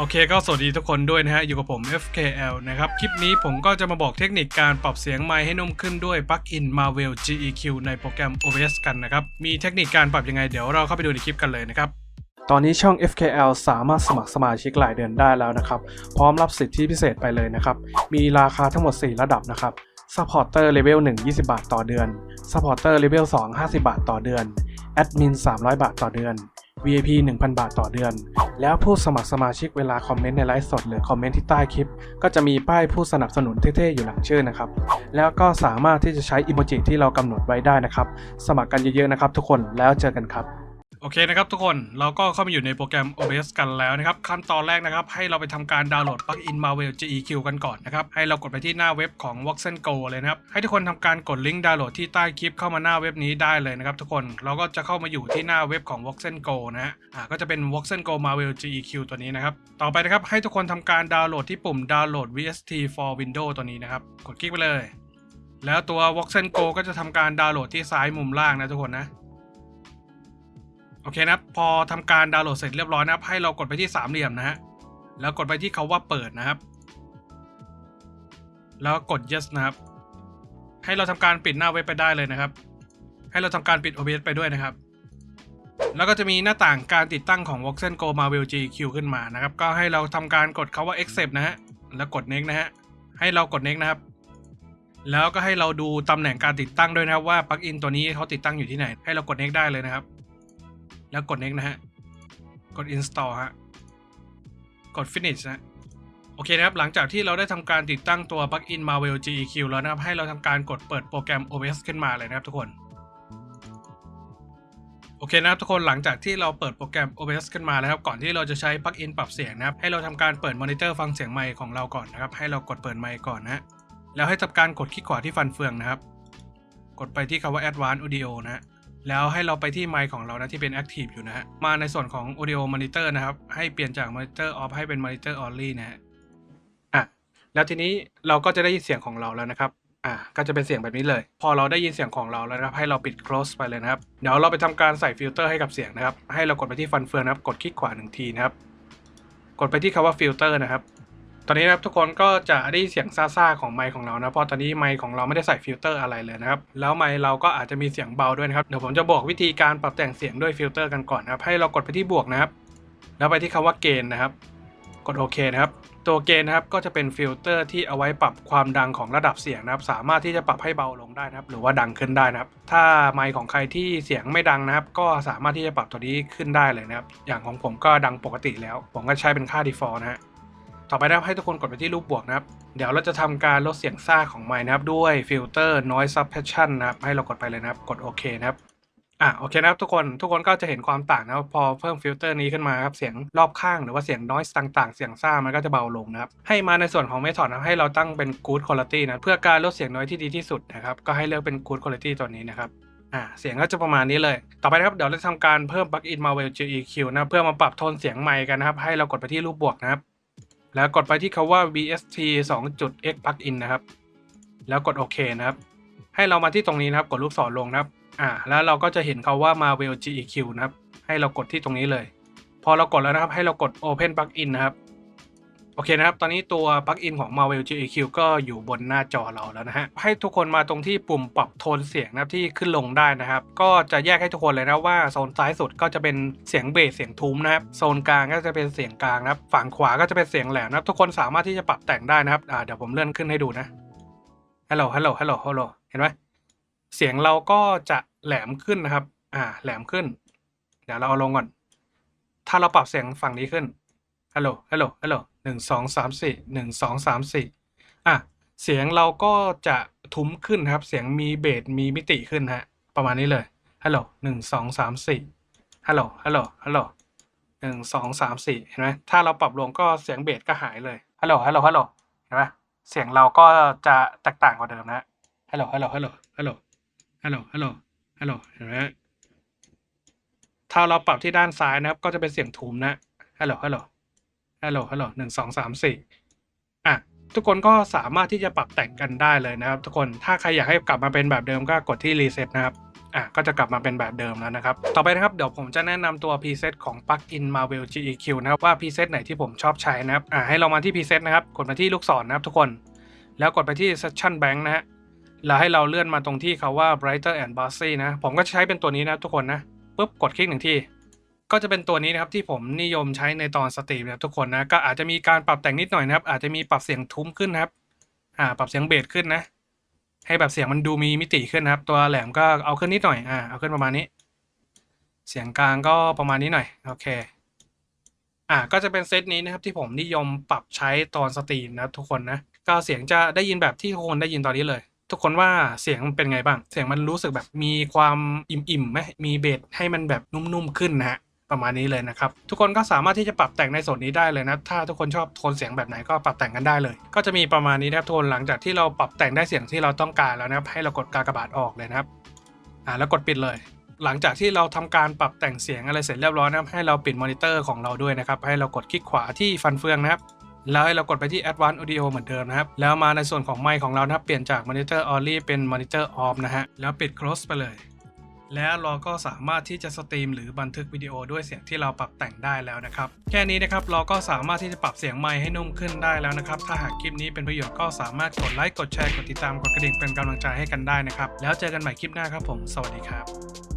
โอเคก็สวัสดีทุกคนด้วยนะฮะ อยู่กับผม FKL นะครับ คลิปนี้ผมก็จะมาบอกเทคนิคการปรับเสียงไมค์ให้นุ่มขึ้นด้วยปลั๊กอิน Marvel GEQ ในโปรแกรม OBS กันนะครับ มีเทคนิคการปรับยังไงเดี๋ยวเราเข้าไปดูในคลิปกันเลยนะครับ ตอนนี้ช่อง FKL สามารถสมัครสมาชิกรายเดือนได้แล้วนะครับ พร้อมรับสิทธิพิเศษไปเลยนะครับ มีราคาทั้งหมด 4 ระดับนะครับ Supporter Level 1 20 บาทต่อเดือน Supporter Level 2 50 บาทต่อเดือน Admin 300 บาทต่อเดือน VIP 1,000 บาทต่อเดือน แล้วผู้สมัครสมาชิกเวลาคอมเมนต์ในไลฟ์สดหรือคอมเมนต์ที่ใต้คลิป ก็จะมีป้ายผู้สนับสนุนเท่ๆอยู่หลังชื่อนะครับ แล้วก็สามารถที่จะใช้อิโมจิที่เรากำหนดไว้ได้นะครับ สมัครกันเยอะๆนะครับทุกคนแล้วเจอกันครับ โอเคนะครับทุกคนเราก็เข้ามาอยู่ในโปรแกรม OBS กันแล้วนะครับ ขั้นตอนแรกนะครับ ให้เราไปทำการดาวน์โหลดปลั๊กอิน Marvel GEQ กันก่อนนะครับ ให้เรากดไปที่หน้าเว็บของ Voxen Go เลยนะครับ ให้ทุกคนทำการกดลิงก์ดาวน์โหลดที่ใต้คลิปเข้ามาหน้าเว็บนี้ได้เลยนะครับทุกคนเราก็จะเข้ามาอยู่ที่หน้าเว็บของ Voxen Go นะฮะอ่าก็จะเป็น Voxen Go Marvel GEQ ตัวนี้นะครับต่อไปนะครับให้ทุกคนทำการดาวน์โหลดที่ปุ่มดาวน์โหลด VST for Windows ตัวนี้นะครับกดคลิกไปเลย แล้วตัว Voxen Go ก็จะทำการดาวน์โหลดที่ซ้ายมุมล่างนะทุกคนนะ อเคนะครับพอทำการดาวน์โหลดเสร็จเรียบร้อยนะครับ ให้เรากดไปที่สามเหลี่ยมนะฮะแล้วกดไปที่คาว่าเปิดนะครับ แล้วกด yes นะครับ ให้เราทำการปิดหน้าเว็บไปได้เลยนะครับ ให้เราทำการปิด OBS ไปด้วยนะครับ แล้วก็จะมีหน้าต่างการติดตั้งของ Voxen Go Marvel GQ ขึ้นมานะครับ ก็ให้เราทำการกดคาว่า accept นะฮะแล้วกด next นะฮะให้เรากด next นะครับแล้วก็ให้เราดูตำแหน่งการติดตั้งด้วยนะครับว่าปลั๊กอินตัวนี้เขาติดตั้งอยู่ที่ไหน ให้เรากด next ได้เลยนะครับ แล้วกด next นะฮะ กด install ฮะ กด finish นะโอเคนะครับ หลังจากที่เราได้ทำการติดตั้งตัว plugin Marvel GEQ แล้วนะครับ ให้เราทำการกดเปิดโปรแกรม OBS ขึ้นมาเลยนะครับทุกคน โอเคนะครับทุกคน หลังจากที่เราเปิดโปรแกรม OBS ขึ้นมาแล้วครับ ก่อนที่เราจะใช้ plugin ปรับเสียงนะครับ ให้เราทำการเปิดมอนิเตอร์ฟังเสียงไมค์ของเราก่อนนะครับ ให้เรากดเปิดไมค์ก่อนนะแล้วให้ทำการกดคลิกขวาที่ฟันเฟืองนะครับ กดไปที่คำว่า Advanced Audio นะฮะ แล้วให้เราไปที่ไมค์ของเรานะที่เป็น Active อยู่นะฮะ มาในส่วนของ Audio Monitor นะครับ ให้เปลี่ยนจาก Monitor Off ให้เป็น Monitor Only นะฮะ อะ แล้วทีนี้เราก็จะได้ยินเสียงของเราแล้วนะครับ อะก็จะเป็นเสียงแบบนี้เลย พอเราได้ยินเสียงของเราแล้วนะครับ ให้เราปิด close ไปเลยนะครับ เดี๋ยวเราไปทำการใส่ฟิลเตอร์ให้กับเสียงนะครับ ให้เรากดไปที่ฟันเฟืองนะครับ กดคลิกขวาหนึ่งทีนะครับ กดไปที่คำว่าฟิลเตอร์นะครับ ตอนนี้นะครับทุกคนก็จะได้เสียงซ่าๆของไมค์ของเรานะเพราะตอนนี้ไมค์ของเราไม่ได้ใส่ฟิลเตอร์อะไรเลยนะครับแล้วไมค์เราก็อาจจะมีเสียงเบาด้วยนะครับเดี๋ยวผมจะบอกวิธีการปรับแต่งเสียงด้วยฟิลเตอร์กันก่อนนะครับให้เรากดไปที่บวกนะครับ แล้วไปที่คำว่าเกณฑ์นะครับ กดโอเคนะครับตัวเกณฑ์นะครับก็จะเป็นฟิลเตอร์ที่เอาไว้ปรับความดังของระดับเสียงนะครับ สามารถที่จะปรับให้เบาลงได้นะครับ หรือว่าดังขึ้นได้นะครับ ถ้าไมค์ของใครที่เสียงไม่ดังนะครับ ก็สามารถที่จะปรับตัวนี้ขึ้นได้เลยนะครับ อย่างของผมก็ดังปกติแล้ว ผมก็ใช้เป็นค่า default นะฮะ ต่อไปนะครับให้ทุกคนกดไปที่รูปบวกนะครับ เดี๋ยวเราจะทำการลดเสียงซ่าของไมค์นะครับ ด้วยฟิลเตอร์ noise suppression นะครับ ให้เรากดไปเลยนะครับ กดโอเคนะครับอะโอเคนะครับทุกคนทุกคนก็จะเห็นความต่างนะครับพอเพิ่มฟิลเตอร์นี้ขึ้นมาครับเสียงรอบข้างหรือว่าเสียง noise ต่างๆ เสียงซ่ามันก็จะเบาลงนะครับให้มาในส่วนของ method นะให้เราตั้งเป็น good quality นะเพื่อการลดเสียงน้อยที่ดีที่สุดนะครับก็ให้เลือกเป็น good quality ตัวนี้นะครับอ่าเสียงก็จะประมาณนี้เลย ต่อไปนะครับเดี๋ยวเราจะทำการเพิ่ม plugin Marvel GEQ นะเพื่อมาปรับโทนเสียงไมค์กันนะครับให้เรากดไปที่รูปบวกนะครับ แล้วกดไปที่คาว่า BST 2.x plugin นะครับ แล้วกดโอเคนะครับ ให้เรามาที่ตรงนี้นะครับ กดลูกศรลงนะครับ อ่า แล้วเราก็จะเห็นคาว่า Marvel GEQ นะครับ ให้เรากดที่ตรงนี้เลย พอเรากดแล้วนะครับ ให้เรากด Open plugin นะครับ โอเคนะครับ ตอนนี้ตัวปลั๊กอินของ Marvel GEQ ก็อยู่บนหน้าจอเราแล้วนะฮะ ให้ทุกคนมาตรงที่ปุ่มปรับโทนเสียงนะครับที่ขึ้นลงได้นะครับ ก็จะแยกให้ทุกคนเลยนะว่าโซนซ้ายสุดก็จะเป็นเสียงเบสเสียงทุ้มนะครับ โซนกลางก็จะเป็นเสียงกลางนะครับ ฝั่งขวาก็จะเป็นเสียงแหลมนะครับ ทุกคนสามารถที่จะปรับแต่งได้นะครับอ่าเดี๋ยวผมเลื่อนขึ้นให้ดูนะ ฮัลโหล ฮัลโหล ฮัลโหล ฮัลโหล เห็นไหมเสียงเราก็จะแหลมขึ้นนะครับ อ่า แหลมขึ้น เดี๋ยวเราเอาลงก่อน ถ้าเราปรับเสียงฝั่งนี้ขึ้น ฮัลโหลฮัลโหลฮัลโหลหนึ่งสองสามสี่หนึ่งสองสามสี่อะ เสียงเราก็จะทุ้มขึ้นครับ เสียงมีเบสมีมิติขึ้นฮะ ประมาณนี้เลยฮัลโหลหนึ่งสองสามสี่ฮัลโหลฮัลโหลฮัลโหลหนึ่งสองสามสี่เห็นไหมถ้าเราปรับลงก็เสียงเบสก็หายเลยฮัลโหลฮัลโหลฮัลโหลเห็นไหมเสียงเราก็จะแตกต่างกว่าเดิมนะฮัลโหลฮัลโหลฮัลโหลฮัลโหลฮัลโหลฮัลโหลฮัลโหลเห็นไหมถ้าเราปรับที่ด้านซ้ายนะครับ ก็จะเป็นเสียงทุ้มนะฮัลโหลฮัลโหล ฮัลโหลฮัลโหลหนึ่งสองสามสี่อะทุกคนก็สามารถที่จะปรับแต่งกันได้เลยนะครับ ทุกคนถ้าใครอยากให้กลับมาเป็นแบบเดิมก็กดที่รีเซ็ตนะครับอะก็จะกลับมาเป็นแบบเดิมแล้วนะครับ ต่อไปนะครับ เดี๋ยวผมจะแนะนำตัว preset ของ plugin Marvel GEQ นะครับว่า preset ไหนที่ผมชอบใช้นะครับอะให้เรามาที่ preset นะครับ กดมาที่ลูกศรนะครับทุกคน แล้วกดไปที่ session bank นะฮะแล้วให้เราเลื่อนมาตรงที่เขาว่า brighter and bossy นะ ผมก็ใช้เป็นตัวนี้นะทุกคนนะปุ๊บกดคลิกหนึ่งที ก็จะเป็นตัวนี้นะครับที่ผมนิยมใช้ในตอนสตรีมนะครับทุกคนนะก็อาจจะมีการปรับแต่งนิดหน่อยนะครับ อาจจะมีปรับเสียงทุ้มขึ้นนะครับ อ่า ปรับเสียงเบสขึ้นนะ ให้แบบเสียงมันดูมีมิติขึ้นนะครับ ตัวแหลมก็เอาขึ้นนิดหน่อยอ่าเอาขึ้นประมาณนี้ เสียงกลางก็ประมาณนี้หน่อยโอเค อ่าก็จะเป็นเซตนี้นะครับที่ผมนิยมปรับใช้ตอนสตรีมนะครับทุกคนนะก็เสียงจะได้ยินแบบที่ทุกคนได้ยินตอนนี้เลยทุกคนว่าเสียงมันเป็นไงบ้าง เสียงมันรู้สึกแบบมีความอิ่มๆไหมมีเบสให้มันแบบนุ่มๆขึ้นนะฮะ ประมาณนี้เลยนะครับ ทุกคนก็สามารถที่จะปรับแต่งในส่วนนี้ได้เลยนะ ถ้าทุกคนชอบโทนเสียงแบบไหนก็ปรับแต่งกันได้เลย ก็จะมีประมาณนี้นะครับโทนหลังจากที่เราปรับแต่งได้เสียงที่เราต้องการแล้วนะครับให้เรากดกากบาทออกเลยนะครับอ่าแล้วกดปิดเลย หลังจากที่เราทำการปรับแต่งเสียงอะไรเสร็จเรียบร้อยนะครับให้เราปิดมอนิเตอร์ของเราด้วยนะครับให้เรากดคลิกขวาที่ฟันเฟืองนะครับแล้วให้เรากดไปที่ Advanced Audio เหมือนเดิมนะครับ แล้วมาในส่วนของไมค์ของเรานะครับ เปลี่ยนจาก Monitor Only เป็น Monitor Off นะฮะ แล้วปิด Close ไปเลย แล้วเราก็สามารถที่จะสตรีมหรือบันทึกวิดีโอด้วยเสียงที่เราปรับแต่งได้แล้วนะครับ แค่นี้นะครับเราก็สามารถที่จะปรับเสียงไมค์ให้นุ่มขึ้นได้แล้วนะครับ ถ้าหากคลิปนี้เป็นประโยชน์ก็สามารถกดไลค์กดแชร์กดติดตามกดกระดิ่งเป็นกำลังใจให้กันได้นะครับ แล้วเจอกันใหม่คลิปหน้าครับผม สวัสดีครับ